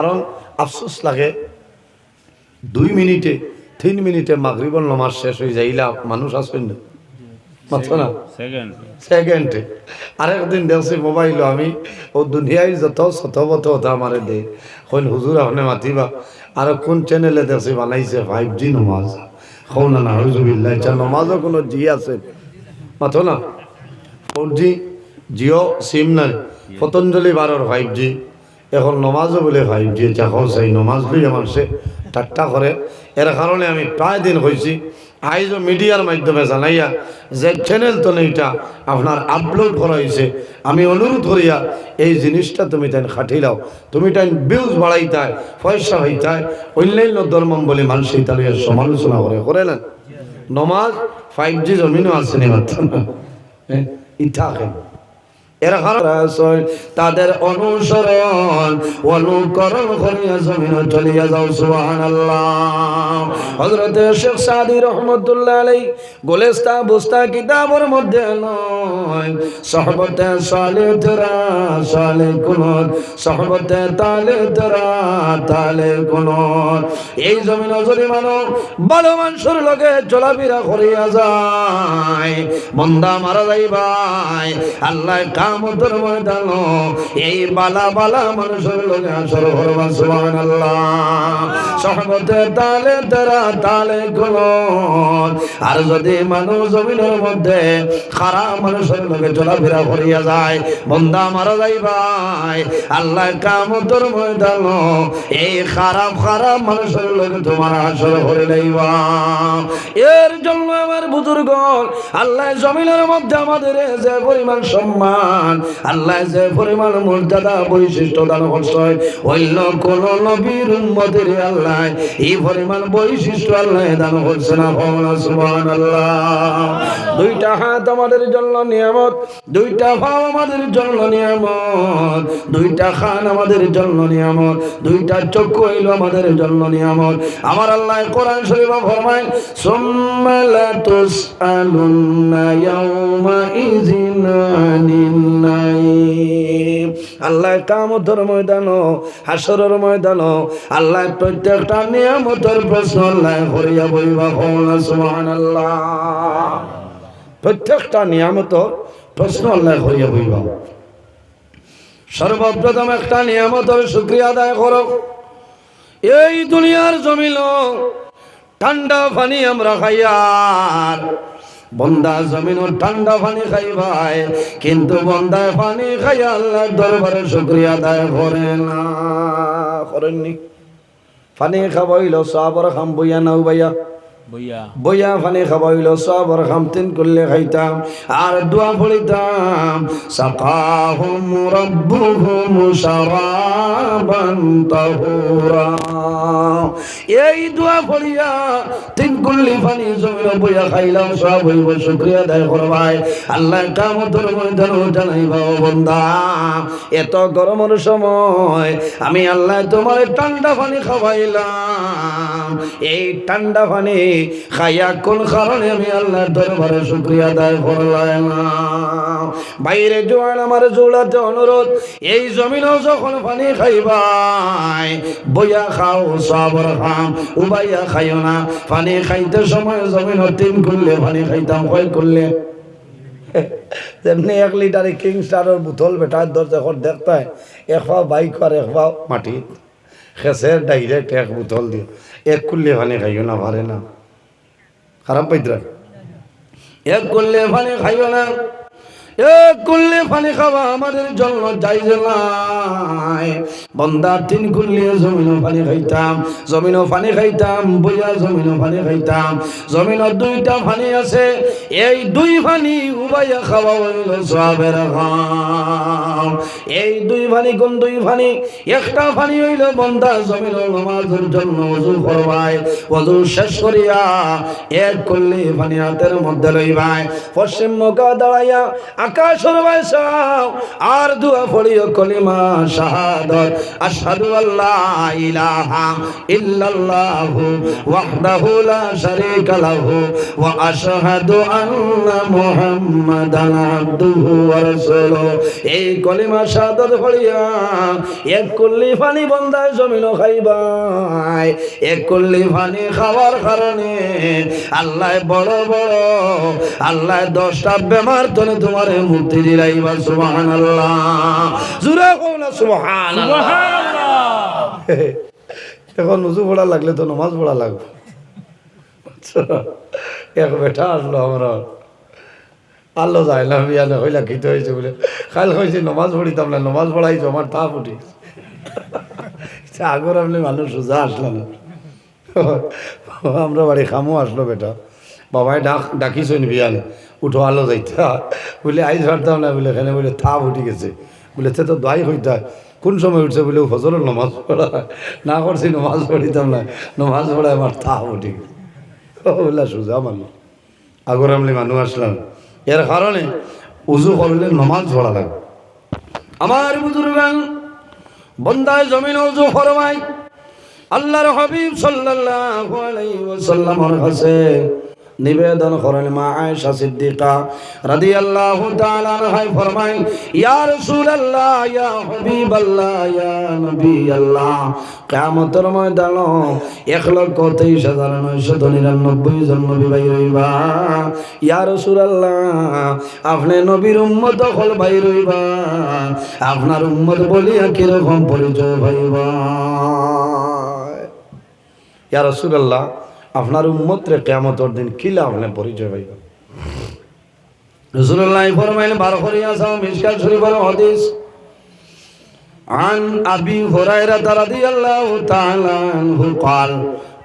কারণ আফসোস লাগে দুই মিনিটে তিন মিনিটে মাগরিবল নমাজ শেষ হয়ে যাইলা মানুষ আসবেন না। মাত্র না? সেকেন্ডে আরেকদিন দেখছি মোবাইল আমি ও দুনিয়ায় যত শতবত হতা আমারে দে কইন হুজুর আপনি মাতিবা? আর কোন চ্যানেলে দেখছি বানাইছে? ফাইভ জি নমাজ। হও না না হজুবিল্লাহ চা নমাজও কোনো জি আছে? না? ফোর জি জিও সিম নাই। পতঞ্জলি বারোর ফাইভ জি এখন নমাজও বলে ফাইভ জি চাকর সেই নমাজ আমার সে ঠাট্টা করে। এর কারণে আমি প্রায় দিন হয়েছি আইজও মিডিয়ার মাধ্যমে জানাইয়া যে চ্যানেল তো নেইটা আপনার আপলোড করা হয়েছে আমি অনুরোধ করিয়া, এই জিনিসটা তুমি তাই খাটিলাও তুমি তাই বিউজ বাড়াইতায় পয়সা হইতায় অন্যান্য ধর্মম বলে মানুষ তাহলে সমালোচনা করে করে না। নমাজ ফাইভ জি জমিনও আছে নি মাত্র। ইথা তাদের অনুসরণ। অনুকরণ করিয়া জমিন চলিয়া যাও হযরত শেখ সাদি রহমাতুল্লাহ আলাইহি গোলেস্তা বুস্তা মধ্যে নয়, সহবতে সালে তেরা, সালে কুনত সহবতে তালে তেরা, তালে কুনত এই জমিন যদি মানো ভালো মানুষের লগে চলাফেরা করিয়া যায়, বন্দা মারা যাইবাই, আল্লাহ আর যদি মানুষ জমিনের মধ্যে খারাপ মানুষের লগে চলাফেরা করিয়া যায়, বন্দা মারা যাইবাই আল্লাহ কামতর ময়দান। এই খারাপ খারাপ মানুষের লগে তোমার আসর করে লইবা এর জন্য আমার বুজুর্গ আল্লাহ জমিনের মধ্যে আমাদের যে পরিমাণ সম্মান আল্লাহ যে পরিমাণ মর্যাদা, বৈশিষ্ট্য দান করছে অন্য কোন নবীর উম্মতের আল্লাহ এই পরিমাণ বৈশিষ্ট্য আল্লাহ দান করছে না ভগবান সুবহানাল্লাহ। দুইটা হাত আমাদের জন্য নিয়ামত, দুইটা ভাব আমাদের জন্য নিয়ামত, দুইটা খান আমাদের জন্য নিয়ামত, দুইটা চক্ষু হইল আমাদের জন্য নিয়ামত। আমার আল্লাহ কোরআন শরীফ ফরমায়, সুম্মা লা ইয়াউমা ইযিন নাঈম আল্লাহ কামতের ময়দান হাসরের ময়দান আল্লাহ প্রত্যেকটা নিয়ামতের প্রশ্ন আল্লাহ করিয়া বইবা হওয়া সুবহানাল্লাহ। প্রত্যেকটা নিয়ামতর প্রশ্ন আল্লাহ করিয়া বইবা সর্বপ্রথম একটা নিয়ামতের শুক্রিয়া আদায় করো। এই দুনিয়ার জমিল ঠান্ডা পানি আমরা খাইয়ার। বন্দা জমিন ঠান্ডা পানি খাইবাই কিন্তু বন্দায় পানি খাই আল্লাহ দরবারে শুক্রিয়া আদায় করে না, করেননি। পানি খাবাইল সাবর খাম বইয়া নাও বাইয়া বইয়া। ফানি খাবাইল সবর খামতিন করলে খাইতাম। আর দোয়া পড়িতাম, সাকাহুম রব্বুহুম শারাবান তাহুরা। এই দোয়া পড়িয়া তিন কুল্লি ফানি জমিন বইয়া খাইলাম, সব হইব, শুক্রিয়া আদায় করবাই আল্লাহ কামতর ময়দান জানাইবা ও বন্দা। এত গরমের সময় আমি আল্লাহ তোমার ঠান্ডা পানি খাওয়াইলাম। এই ঠান্ডা পানি খাইয়া কোন কারণে আমি আল্লাহ দরবারে শুক্রিয়া আদায় করলাম বাইরে জোয়ান আমার জোড়াতে অনুরোধ, এই জমিনও যখন পানি খাইবাই বইয়া খাও, সবর খাম, উবাইয়া খাইও না। পানি খাইতে সময় জমিন তিন করলে, পানি খাইতাম কয় করলে? যেমনি এক লিটারে কিং স্টারের বোতল বেটার দর যখন দেখতে এক পাও বাইক আর এক পাও মাটি। খেসের ডাইরেক্ট এক বোতল দিয়ে এক করলে পানি খাইও না, পারে না। খারাপ পাইতরা এক করলে ভালো খাইবে না। করলে পানি খাওয়া আমাদের জন্য যাই নাই। তিন করলে জমিনও পানি খাইতাম, জমিনও পানি খাইতাম, বইয়া জমিনও পানি খাইতাম। জমিনত দুইটা পানি আছে, এই দুই পানি উবাইয়া খাওয়া হইল সবের এই দুই পানি কোন দুই পানি? একটা পানি হইল বন্দা জমিন নামাজের জন্য ওযু করবাই ওযু শেষ করিয়া এক করলে পানি হাতের মধ্যে লইবাই পশ্চিম মুখা দাঁড়াইয়া আকাশর বাইসাও আর দুয়া পড়িও কলিমা শাহাদত। আশহাদু আল্লাহ ইলাহা ইল্লাল্লাহু ওয়াহদাহু লা শারীকা লাহু ওয়া আশহাদু আন্না মুহাম্মাদান আবদুহু ওয়া এই কলিমা শাহাদত পড়িয়া এক কুল্লি পানি বন্দায় জমিন খাইবাই এক কুল্লি পানি খাওয়ার কারণে আল্লাহ বড় বড়, আল্লাহ দশটা বেমার তনে তোমার মুক্তি দিলাইবা সুবহান আল্লাহ জুড়ে কও না সুবহান এখন উজু পড়া লাগলে তো নমাজ পড়া লাগবে। এক বেটা আসলো আমরা। আল্লো যাইলাম ইয়ানে হইলা খিতে হয়েছে বলে। খাল হয়েছে নমাজ পড়িতাম না, নমাজ পড়াইছো, আমার তা ফুটি। আগর আপনি মানুষ, সোজা আসলাম। আমরা বাড়ি খামো আসলো বেটা। বাবাই ডাক ডাকিছেন বিয়ালে উঠো আলো যাইতা বলে আইজ হারতাম না বলে এখানে বলে থা উঠি গেছে। বলে সে তো দায় হইতা কোন সময় উঠছে বলে ফজরের নমাজ পড়া না করছি নমাজ পড়িতাম না। নমাজ পড়ায় আমার থা উঠি গেছে। বলে সোজা মানুষ আগর আমলি মানুষ আসলাম। এর কারণে উজু করলে নমাজ পড়া লাগে। আমার বুজুর্গান বন্দায় জমিন উজু ফরমাই আল্লাহর হাবিব সাল্লাল্লাহু আলাইহি ওয়াসাল্লামের কাছে নিবেদন করেন মা আয়েশা সিদ্দিকা রাদিয়াল্লাহু তাআলা আনহা ফরমাই ইয়া রাসূলুল্লাহ, ইয়া হাবিবাল্লাহ, ইয়া নবী আল্লাহ কিয়ামতের ময়দান এক লক্ষ তেইশ হাজার নয়শত নিরানব্বই জন নবী ভাই রইবা। ইয়া রাসূলুল্লাহ, আপনি নবীর উম্মত হল ভাই রইবা। আপনার উম্মত বলিয়া কীরকম পরিচয় ভাইবা ইয়া রসুল্লাহ আপনার উম্মতরে কেমতর দিন কিলা আপনি পরিচয় পাইব রসুল্লাহ ফরমাইল বার করিয়া যাও মিসকাল শরীফের হাদিস عن أبي هريرة رضي الله تعالى عنه قال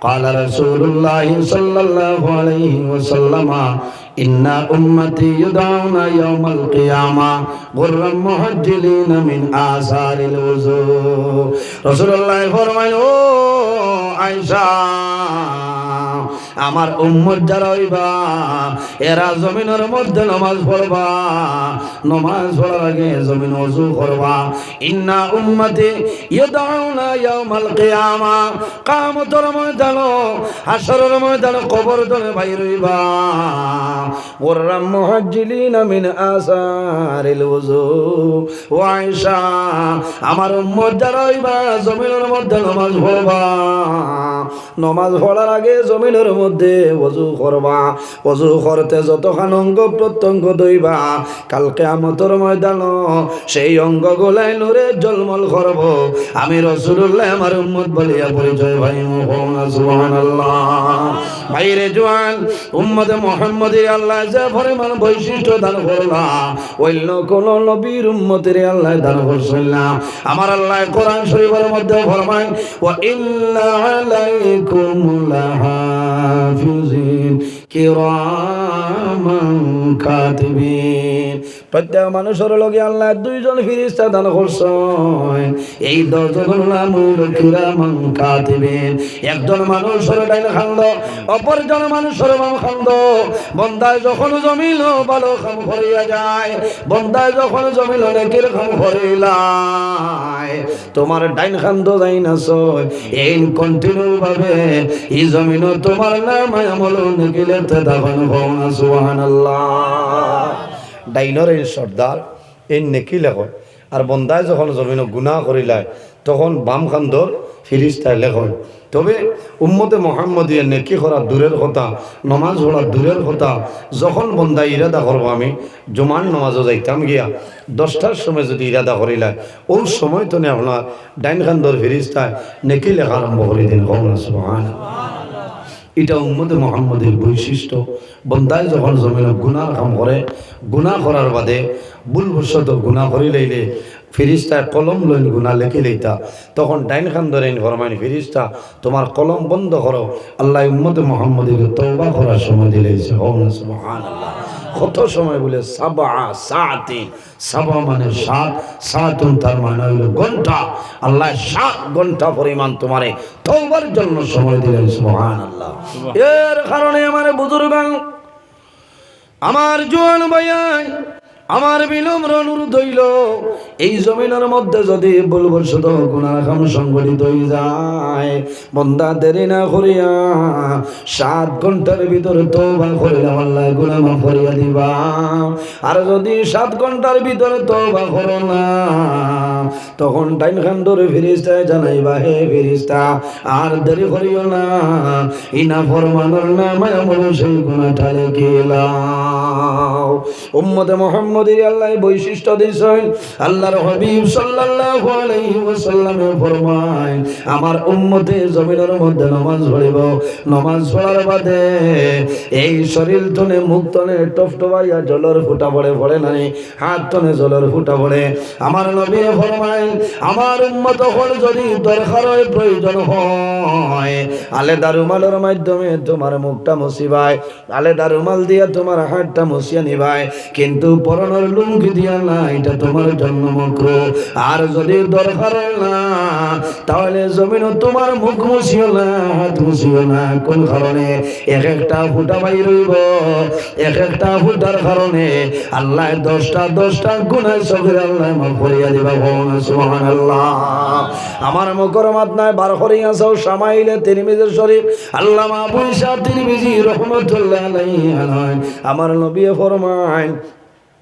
قال رسول الله صلى الله عليه وسلم إن أمتي يدعون يوم القيامة غرا محجلين من آثار الوضوء رسول الله فرمائل ও আয়সা আমার উম্মত যারা হইবা, এরা জমিনের মধ্যে নমাজ পড়বা। নমাজ পড়ার আগে জমিন ওযু করবা। ইন্না উম্মতি ইয়াদাউনা ইয়াউমাল কিয়ামা। কিয়ামতের ময়দান, হাশরের ময়দান কবর দলে বাইর হইবা। ওয়ারাম মুহাজ্জিলিনা মিন আসারিল ওযু ও আয়েশা, আমার উম্মত যারা হইবা, জমিনের মধ্যে নমাজ পড়বা। নমাজ পড়ার আগে জমিনের মধ্যে অজু করবা। অজু করতে যতখান অঙ্গ প্রত্যঙ্গ দইবা কালকে আমতর ময়দান সেই অঙ্গ গোলাই নুরে জলমল করব। আমি রসুল্লাহ আমার উম্মত বলিয়া পরিচয় ভাই ভাইরে জোয়ান, উম্মতে মোহাম্মদে আল্লাহ যে পরিমাণ বৈশিষ্ট্য দান করলা, অন্য কোন নবীর উম্মতের আল্লাহ দান করছেন না। আমার আল্লাহ কোরআন শরীফের মধ্যে ফরমায়, ওয়া ইন্না আলাইকুম লাহাফিজিন কিরামান প্রত্যেক মানুষের লগে আল্লাহ দুইজন ফিরিস্তা দান করছেন। এই দশজন নাম একজন মানুষের ডাইল খান্দ, অপরজন মানুষের খান্দ। বন্দায় যখন জমিল ভালো করিয়া যায়, বন্দায় যখন জমিল নেকির করিলাই তোমার ডাইন খান্দ যাই না এই কন্টিনিউ ভাবে এই জমিন তোমার নাম আমল নেকিলে তখন ভবনা সুবহানাল্লাহ। ডাইনর এই সর্দার এই নেকি লেখন আর বন্দায় যখন জমিন গুণা করিলায় তখন বাম খান্দর ফিরিস্তায় লেখন তবে উম্মতে মোহাম্মদিয়ে নেকি করা দূরের কথা, নমাজ পড়া দূরের কথা, যখন বন্দায় ইরাদা করব আমি জমান নমাজও যাইতাম গিয়া দশটার সময় যদি ইরাদা করিলায় ওই সময় তো আপনার ডাইন খান্দর ফিরিস্তায় নেকি লেখা আরম্ভ করে দিন সুবহানাল্লাহ। এটা উম্মদে মোহাম্মদের বৈশিষ্ট্য। বন্দায় যখন জমিন গুণা কাম করে গুণা করার বাদে ভুলবশত গুণা করি লইলে ফিরিস্তায় কলম লইন গুণা লেখে লইতা তখন ডাইন খান ধরেন ফরমাইন ফিরিস্তা তোমার কলম বন্ধ করো আল্লাহ উম্মদে মোহাম্মদের তৈবা করার সময় দিলেছে কত সময় বলে সাবা সাতে। সাবা মানে সাত সাতুন তার মানে হইল ঘণ্টা। আল্লাহ সাত ঘণ্টা পরিমাণ তোমারে তোমার জন্য সময় দিলেন সোহান আল্লাহ এর কারণে আমার বুধুর আমার জোয়ান ভাইয়াই আমার বিনম্র অনুরোধ হইল, এই জমিনের মধ্যে যদি বলবর্ষত গুণার কাম সংগঠিত হয়ে যায়, বন্দা দেরি না করিয়া সাত ঘণ্টার ভিতরে তৌবা করিলে আল্লাহ গুণা মাফ করিয়া দিবা। আর যদি সাত ঘণ্টার ভিতরে তৌবা করো না, তখন টাইম খান্ডরে ফিরিস্তায় জানাইবা, হে ফিরিস্তা আর দেরি করিও না। ইনা ফরমানোর না মায়া সেই গুণা ঠালে গেলাম উম্মতে মোহাম্মদের আল্লাহ বৈশিষ্ট্য দিয়েছেন। আল্লাহর হাবিব সাল্লাল্লাহু আলাইহি ওয়াসাল্লামে ফরমায় আমার উম্মতে জমিনের মধ্যে নামাজ পড়িব, নামাজ পড়ার বাদে এই শরীর তনে, মুখ তনে টফটবাইয়া জলের ফুটা পড়ে পড়ে নাই হাত তনে জলের ফুটা পড়ে। আমার নবী ফরমায় আমার উম্মত হল যদি দরকার হয়, প্রয়োজন হয়। আলেদা রুমালের মাধ্যমে তোমার মুখটা মুসিবায় আলেদা রুমাল দিয়ে তোমার হাতটা মুছিয়ে নিবায় কিন্তু পরনের লুঙ্গি দিয়া না, এটা তোমার জন্য মক্র। আর যদি দরকার না, তাহলে জমিন তোমার মুখ মুছিও না, হাত মুছিও না। কোন কারণে? এক একটা ফুটা বাই রইব, এক একটা ফুটার কারণে। আল্লাহ দশটা দশটা গুণায় সবের আল্লাহ মাফ করিয়া দিবা ভগবান সুবহান আল্লাহ আমার মকর মাতনায় বার করিয়া যাও সামাইলে তিরমিজের শরীফ। আল্লাহ মাহবুব শাহ তিরমিজি রহমতুল্লাহ আমার নবী ফরমায়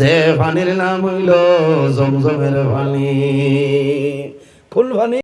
যে পানির নাম হইল জমজমের পানি ফুল পানি